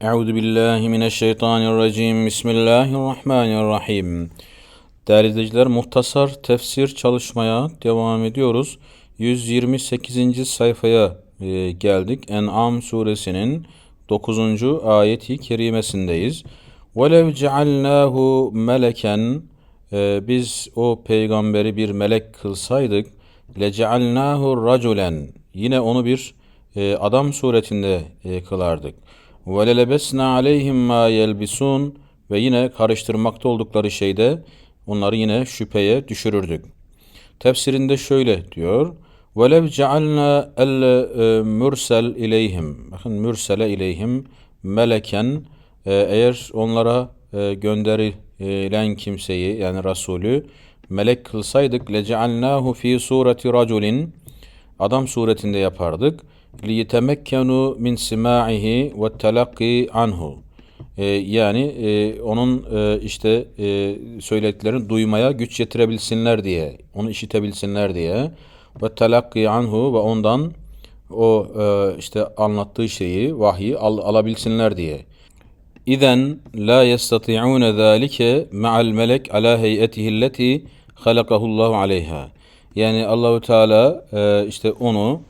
Euzu billahi mineşşeytanirracim. Bismillahirrahmanirrahim. Değerli izleyiciler, muhtasar tefsir çalışmaya devam ediyoruz. 128. sayfaya e, geldik. En'am suresinin 9. ayeti kerimesindeyiz. وَلَوْ جَعَلْنَاهُ meleken e, Biz o peygamberi bir melek kılsaydık لَجَعَلْنَاهُ رَجُلًا Yine onu bir e, adam suretinde e, kılardık. Ve lelebesna aleyhim ma ve yine karıştırmakta oldukları şeyde onları yine şüpheye düşürürdük. Tefsirinde şöyle diyor. Velev cealna el e, mürsel. Bakın mürsele ileyhim meleken e, eğer onlara e, gönderilen kimseyi yani Resulü melek kılsaydık lecealnahu fi sureti raculin adam suretinde yapardık. لِيَتَمَكَّنُوا min سِمَاعِهِ وَالتَّلَقِّي anhu. Ee, yani e, onun e, işte e, söylediklerini duymaya güç yetirebilsinler diye, onu işitebilsinler diye ve telakki anhu ve ondan o e, işte anlattığı şeyi, vahyi al, alabilsinler diye. İzen la yestati'un zalike ma'al melek ala heyetihi allati halakahullahu aleyha. Yani Allahu Teala e, işte onu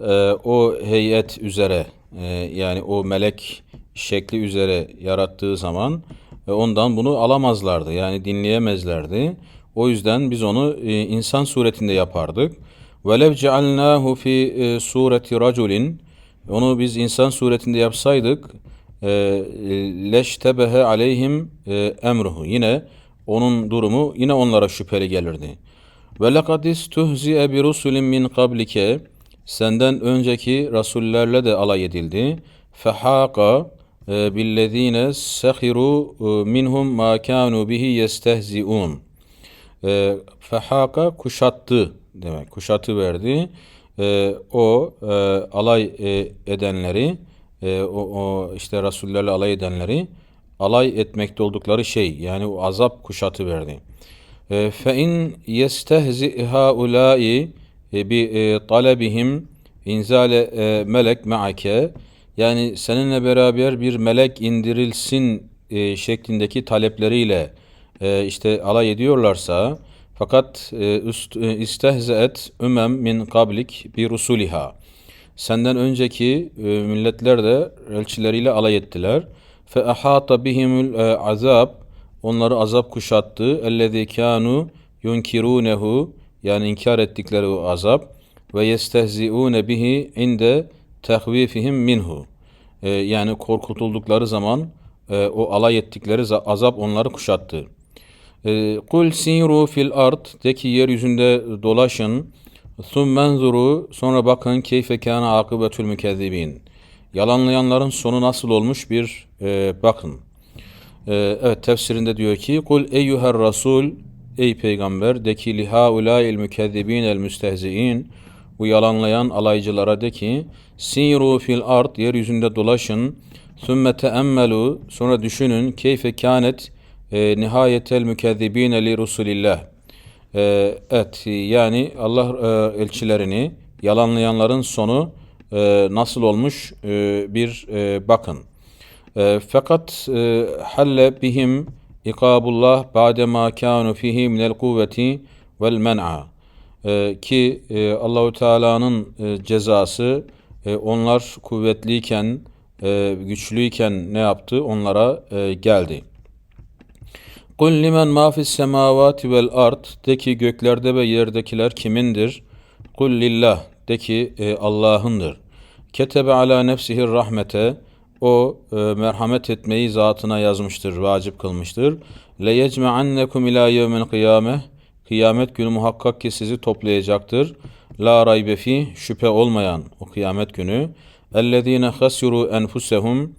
e, o heyet üzere e, yani o melek şekli üzere yarattığı zaman e, ondan bunu alamazlardı. Yani dinleyemezlerdi. O yüzden biz onu e, insan suretinde yapardık. Velev cealnahu fi e, sureti raculin onu biz insan suretinde yapsaydık leştebehe aleyhim emruhu yine onun durumu yine onlara şüpheli gelirdi. Ve lekad istuhzi'e bi rusulin min qablike senden önceki rasullerle de alay edildi. Fehaka e, billezine sehiru e, minhum ma kanu bihi yestehziun. E, fehaka kuşattı demek. Kuşatı verdi. O alay edenleri o, o işte rasullerle alay edenleri alay etmekte oldukları şey yani o azap kuşatı verdi. Bi e, talebihim inzale e, melek me'ake yani seninle beraber bir melek indirilsin e, şeklindeki talepleriyle e, işte alay ediyorlarsa fakat e, istehzeet ümem min kablik bir rusuliha. Senden önceki e, milletler de elçileriyle alay ettiler. Fe ahata bihimul azab onları azap kuşattı ellezî kânû yunkirunehu yani inkar ettikleri o azap ve yestehziune bihi inde tehvifihim minhu e, yani korkutuldukları zaman e, o alay ettikleri azap onları kuşattı. E, Kul siru fil ard de ki yeryüzünde dolaşın. Thummenzuru sonra bakın keyfe kana akıbetül mükezzibin. Yalanlayanların sonu nasıl olmuş bir bakın. E, evet tefsirinde diyor ki Kul eyyuher rasul Ey peygamber de ki lihaulâil mükezzibîn el müstehzi'in bu yalanlayan alaycılara de ki siru fil ard yeryüzünde dolaşın. Sümme teemmelu. Sonra düşünün keyfe kânet e, nihayetel mükezzibîne li rusulillah. E, evet yani Allah e, elçilerini yalanlayanların sonu e, nasıl olmuş? E, bir e, bakın. E, fakat e, halle bihim İkabullah ba'de ma kanu fihi minel kuvveti vel men'a. Ee, ki e, Allahu Teala'nın e, cezası onlar kuvvetliyken, güçlüyken ne yaptı? Onlara geldi. Kul limen ma fis semavati vel ard de ki göklerde ve yerdekiler kimindir? Kul lillah de ki Allah'ındır. Ketebe ala nefsihi rahmete o e, merhamet etmeyi zatına yazmıştır, vacip kılmıştır. Le yecme'annekum ila yevmil kıyame Kıyamet günü muhakkak ki sizi toplayacaktır. La raybe fi şüphe olmayan o kıyamet günü. Ellezine hasiru enfusehum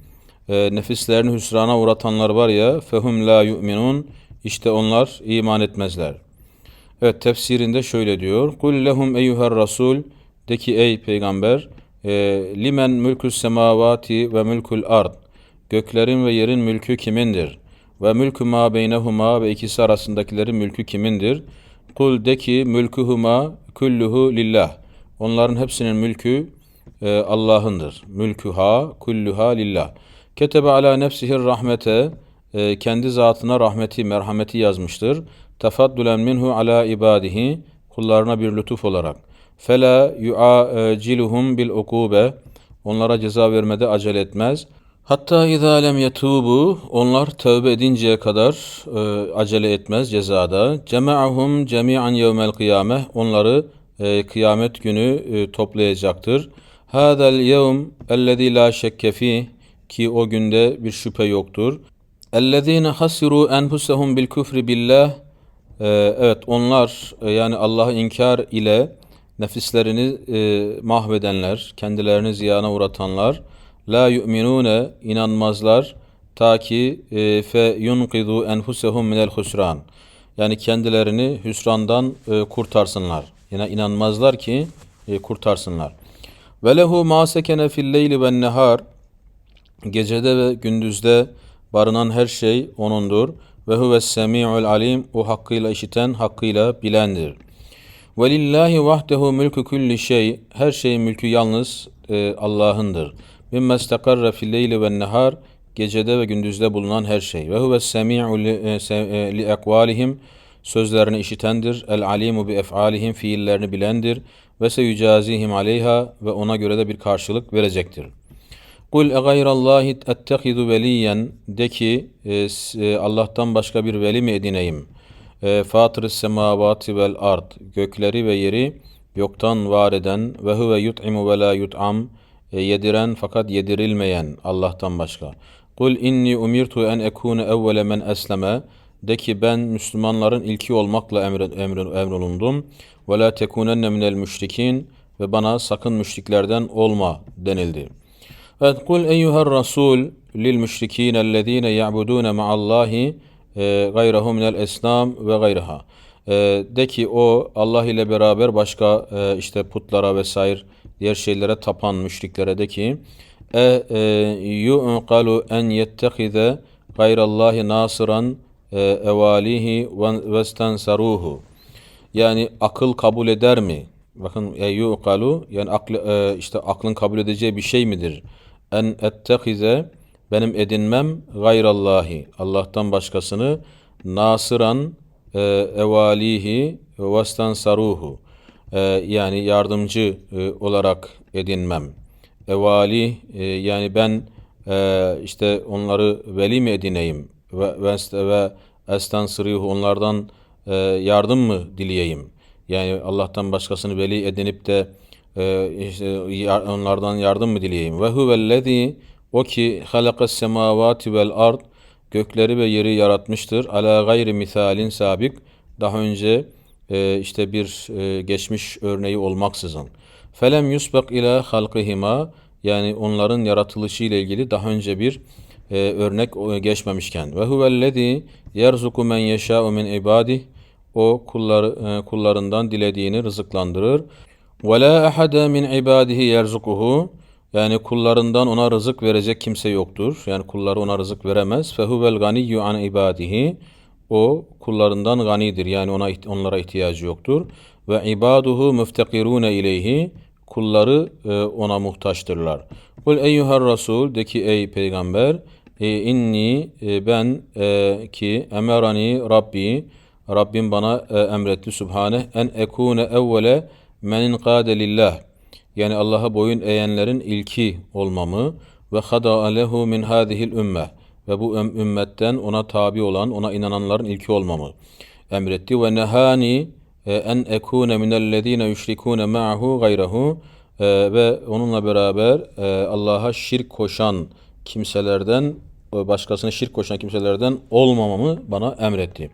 e, nefislerini hüsrana uğratanlar var ya fehum la yu'minun işte onlar iman etmezler. Evet tefsirinde şöyle diyor. Kul lehum eyyuher rasul de ki ey peygamber e, limen mülkü semavati ve mülkül ard. Göklerin ve yerin mülkü kimindir? Ve mülkü ma beynehuma ve ikisi arasındakilerin mülkü kimindir? Kul de ki mülkühuma kulluhu lillah. Onların hepsinin mülkü e, Allah'ındır. Mülküha kulluha lillah. Ketebe ala nefsihir rahmete e, kendi zatına rahmeti, merhameti yazmıştır. Tefaddulen minhu ala ibadihi kullarına bir lütuf olarak. Fela yuaciluhum bil ukube onlara ceza vermede acele etmez. Hatta izâ lem yetubu onlar tövbe edinceye kadar e, acele etmez cezada. Cema'ahum cemi'an yevmel kıyameh onları e, kıyamet günü e, toplayacaktır. Hâzel yevm ellezî la şekke ki o günde bir şüphe yoktur. Ellezîne hasiru enfusehum bil küfri billah Ee, evet onlar e, yani Allah'ı inkar ile nefislerini e, mahvedenler, kendilerini ziyana uğratanlar la yu'minune inanmazlar ta ki e, fe yunqidu enfusehum minel husran. Yani kendilerini hüsrandan e, kurtarsınlar. Yine inanmazlar ki e, kurtarsınlar. Ve lehu ma sekene fil leyli ven nehar Gecede ve gündüzde barınan her şey O'nundur. Ve huves semi'ul alim. O hakkıyla işiten, hakkıyla bilendir. Ve lillahi vahdehu mülkü kulli şey. Her şeyin mülkü yalnız e, Allah'ındır. Mimme istakarra fil leyli ve nehar. Gecede ve gündüzde bulunan her şey. Ve huves semi'u li, e, e. Sözlerini işitendir. El alimu bi ef'alihim. Fiillerini bilendir. Ve se yücazihim. Ve ona göre de bir karşılık verecektir. Kul e gayrallahi ettehidu veliyen de ki e, Allah'tan başka bir veli mi edineyim? E, Fatır-ı semavati vel ard gökleri ve yeri yoktan var eden ve huve yut'imu ve la yut'am e, yediren fakat yedirilmeyen Allah'tan başka. Kul inni umirtu en ekune evvele men esleme de ki ben Müslümanların ilki olmakla emre, emre, emrolundum. Ve la tekunenne minel müşrikin ve bana sakın müşriklerden olma denildi. Evet kul eyyuhar rasul lil müşrikin ellezine ya'budun ma'allahi gayrahu minel esnam ve gayraha. E, de ki o Allah ile beraber başka e, işte putlara vesaire diğer şeylere tapan müşriklere de ki e, e yu'qalu en yettehize gayrallahi nasiran e, evalihi ve stensaruhu. Yani akıl kabul eder mi? Bakın e, yu'qalu yani aklı, e, işte aklın kabul edeceği bir şey midir? en ettehize benim edinmem gayrallahi Allah'tan başkasını nasıran e, evalihi vastan saruhu e, yani yardımcı e, olarak edinmem. Evali e, yani ben e, işte onları veli mi edineyim ve ve, ve estansrihu onlardan e, yardım mı dileyeyim? Yani Allah'tan başkasını veli edinip de e, işte onlardan yardım mı dileyeyim? Ve huvellezî o ki halakas semavati vel ard gökleri ve yeri yaratmıştır. Ala gayri misalin sabik daha önce e, işte bir e, geçmiş örneği olmaksızın. Felem yusbak ila halkihima yani onların yaratılışı ile ilgili daha önce bir e, örnek geçmemişken. Ve huvellezî yerzuku men yeşâ'u min ibadih o kulları, e, kullarından dilediğini rızıklandırır. Ve la ahade min ibadihi yerzukuhu yani kullarından ona rızık verecek kimse yoktur. Yani kulları ona rızık veremez. Fehuvel ganiyyu an ibadihi o kullarından ganidir. Yani ona onlara ihtiyacı yoktur. Ve ibaduhu müftekirune ileyhi kulları e, ona muhtaçtırlar. Kul eyyuhar rasul de ki ey peygamber e, inni e, ben ki emerani Rabbi Rabbim bana emretti subhane en ekune evvele menin kâde lillah yani Allah'a boyun eğenlerin ilki olmamı ve hada alehu min hadihil ümme ve bu ümmetten ona tabi olan, ona inananların ilki olmamı emretti ve nehani e, en ekune minellezine yüşrikune ma'hu gayrehu e, ve onunla beraber e, Allah'a şirk koşan kimselerden başkasına şirk koşan kimselerden olmamamı bana emretti.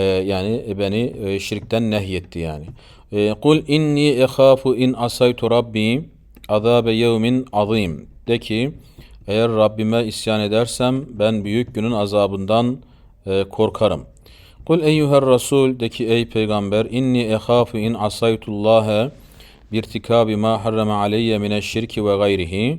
Yani beni şirkten nehyetti yani. Ee, Kul inni ehafu in asaytu rabbi azabe yevmin azim. De ki eğer Rabbime isyan edersem ben büyük günün azabından e, korkarım. Kul eyyuher rasul de ki ey peygamber inni ehafu in asaytullaha birtikabi ma harrama aleyye mineşşirki ve gayrihi.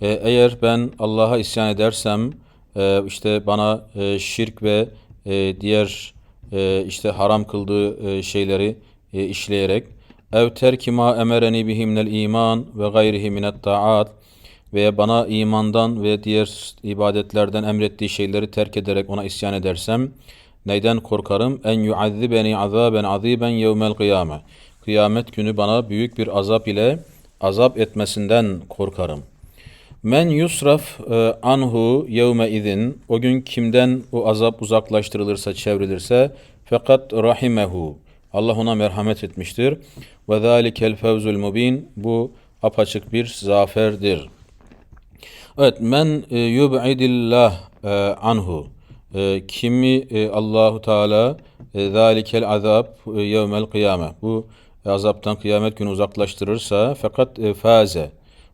E, eğer ben Allah'a isyan edersem e, işte bana e, şirk ve e, diğer e, işte haram kıldığı e, şeyleri e, işleyerek ev terki ma emereni bihi minel iman ve gayrihi minet taat veya bana imandan ve diğer ibadetlerden emrettiği şeyleri terk ederek ona isyan edersem neyden korkarım? En yuazzibeni azaben aziben yevmel kıyame. Kıyamet günü bana büyük bir azap ile azap etmesinden korkarım. Men yusraf e, anhu yevme izin o gün kimden o azap uzaklaştırılırsa çevrilirse fakat rahimehu. Allah ona merhamet etmiştir. Ve zalikel fevzul mubin bu apaçık bir zaferdir. Evet men e, yub'idillah e, anhu. E, kimi Allahu Teala e, zalikel azab e, yevmel kıyame bu azaptan kıyamet günü uzaklaştırırsa fakat faze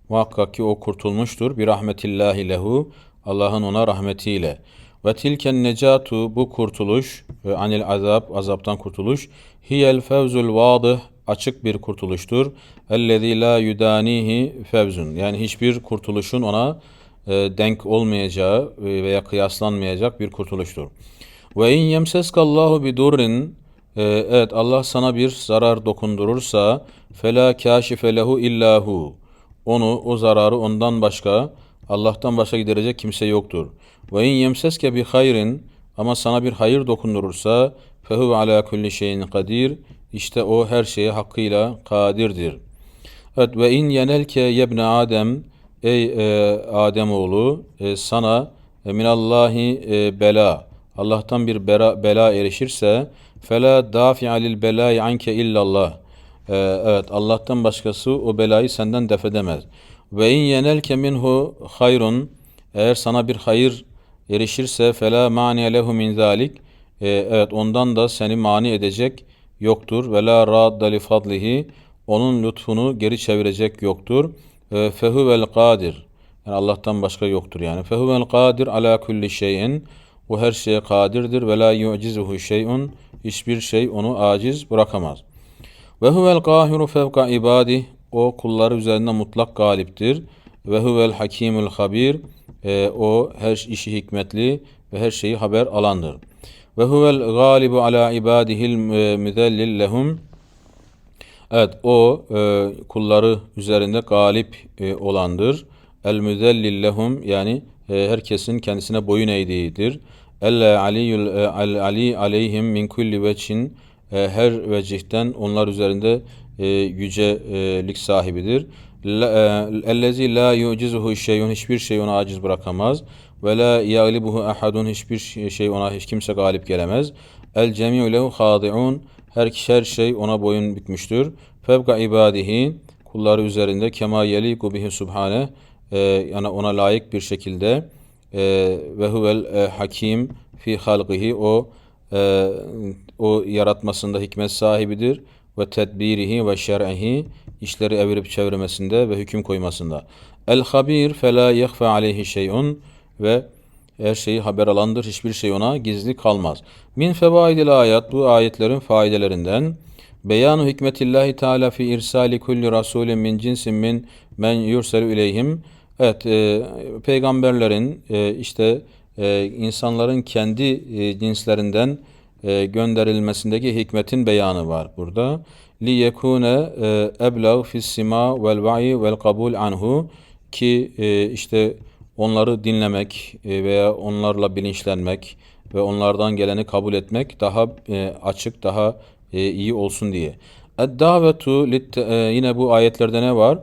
muhakkak ki o kurtulmuştur bir rahmetillahi lehu Allah'ın ona rahmetiyle ve tilken necatu bu kurtuluş ve anil azab azaptan kurtuluş hiyel fevzul vadih açık bir kurtuluştur. Ellezî la yudanihi fevzun yani hiçbir kurtuluşun ona e, denk olmayacağı veya kıyaslanmayacak bir kurtuluştur. Ve in yemseskallahu bi durrin e, evet Allah sana bir zarar dokundurursa fela kâşife lehu illahu onu o zararı ondan başka Allah'tan başka giderecek kimse yoktur. Ve in yemseske bi hayrin ama sana bir hayır dokundurursa fehu ala kulli şeyin kadir işte o her şeye hakkıyla kadirdir. Evet ve in yenelke yebne Adem ey e, Adem oğlu e, sana e, minallahi e, bela Allah'tan bir bela, bela erişirse fela dafi'a lil belai anke illallah. E, evet Allah'tan başkası o belayı senden def edemez. Ve in yenelke minhu hayrun eğer sana bir hayır erişirse fela mani lehu min zalik. E, evet ondan da seni mani edecek yoktur. Ve la radda li fadlihi onun lütfunu geri çevirecek yoktur. E, fehuvel kadir. Yani Allah'tan başka yoktur yani. Fehuvel kadir ala kulli şeyin. O her şeye kadirdir ve la yu'cizuhu şey'un. Hiçbir şey onu aciz bırakamaz. Ve huvel kahiru fevka ibadi. O kulları üzerinde mutlak galiptir. Ve huvel hakimul habir. E, o her işi hikmetli ve her şeyi haber alandır. Ve huvel galibu ala ibadihil müzellil lehum. Evet o e, kulları üzerinde galip e, olandır. El müzellil lehum yani e, herkesin kendisine boyun eğdiğidir. El aliyul e, el ali aleyhim min kulli veçin e, her vecihten onlar üzerinde e, yücelik sahibidir. E, ellezi la yucizuhu şeyun hiçbir şey ona aciz bırakamaz. Ve la yaglibuhu ahadun hiçbir şey ona hiç kimse galip gelemez. El cemi'u lehu hadi'un her her şey ona boyun bükmüştür. Fevka ibadihi kulları üzerinde kema yeliku bihi subhane e, yani ona layık bir şekilde e, ve huvel e, hakim fi halqihi o e, o yaratmasında hikmet sahibidir ve tedbirihi ve şer'ihi işleri evirip çevirmesinde ve hüküm koymasında. El habir fela yehfe aleyhi şey'un ve her şeyi haber alandır. Hiçbir şey ona gizli kalmaz. Min fevaidil ayet bu ayetlerin faydelerinden beyanu hikmetillahi teala fi irsali kulli rasulin min cinsin min men yurselu ileyhim. Evet, e, peygamberlerin e, işte e, insanların kendi e, cinslerinden e, gönderilmesindeki hikmetin beyanı var burada. Li yekune e, eblav fis sima vel va'i vel kabul anhu ki e, işte onları dinlemek e, veya onlarla bilinçlenmek ve onlardan geleni kabul etmek daha e, açık, daha e, iyi olsun diye. Ed-davetu yine bu ayetlerde ne var?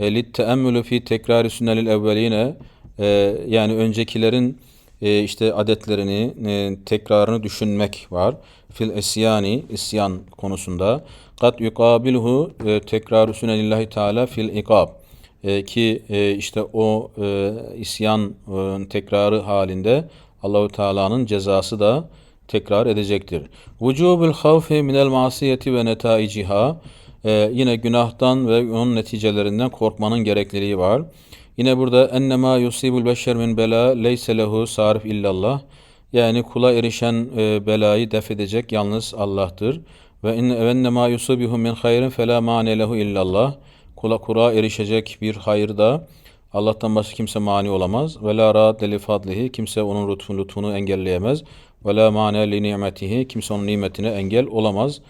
Lit-teemmülü fi tekrari sünnelil evveline yani öncekilerin işte adetlerini, tekrarını düşünmek var. Fil isyani, isyan konusunda. Kat yukabilhu tekrarü sünnelillahi teala fil ikab e, ki e, işte o e, isyan e, tekrarı halinde Allahu Teala'nın cezası da tekrar edecektir. Vücubul havfi minel masiyeti ve netaiciha e, yine günahtan ve onun neticelerinden korkmanın gerekliliği var. Yine burada ennema yusibul beşer min bela leyse lehu sarif illallah. Yani kula erişen e, belayı def edecek yalnız Allah'tır. Ve ennema yusibuhu min hayrin fela mane lehu illallah kula kura erişecek bir hayır da Allah'tan başka kimse mani olamaz. Ve la radde li fadlihi kimse onun lütfunu, lütfunu engelleyemez. Ve la mane li nimetihi kimse onun nimetine engel olamaz.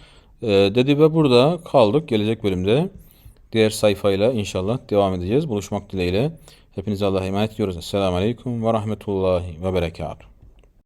Ee, dedi ve burada kaldık. Gelecek bölümde diğer sayfayla inşallah devam edeceğiz. Buluşmak dileğiyle. Hepinize Allah'a emanet ediyoruz. Esselamu Aleyküm ve Rahmetullahi ve Berekatuhu.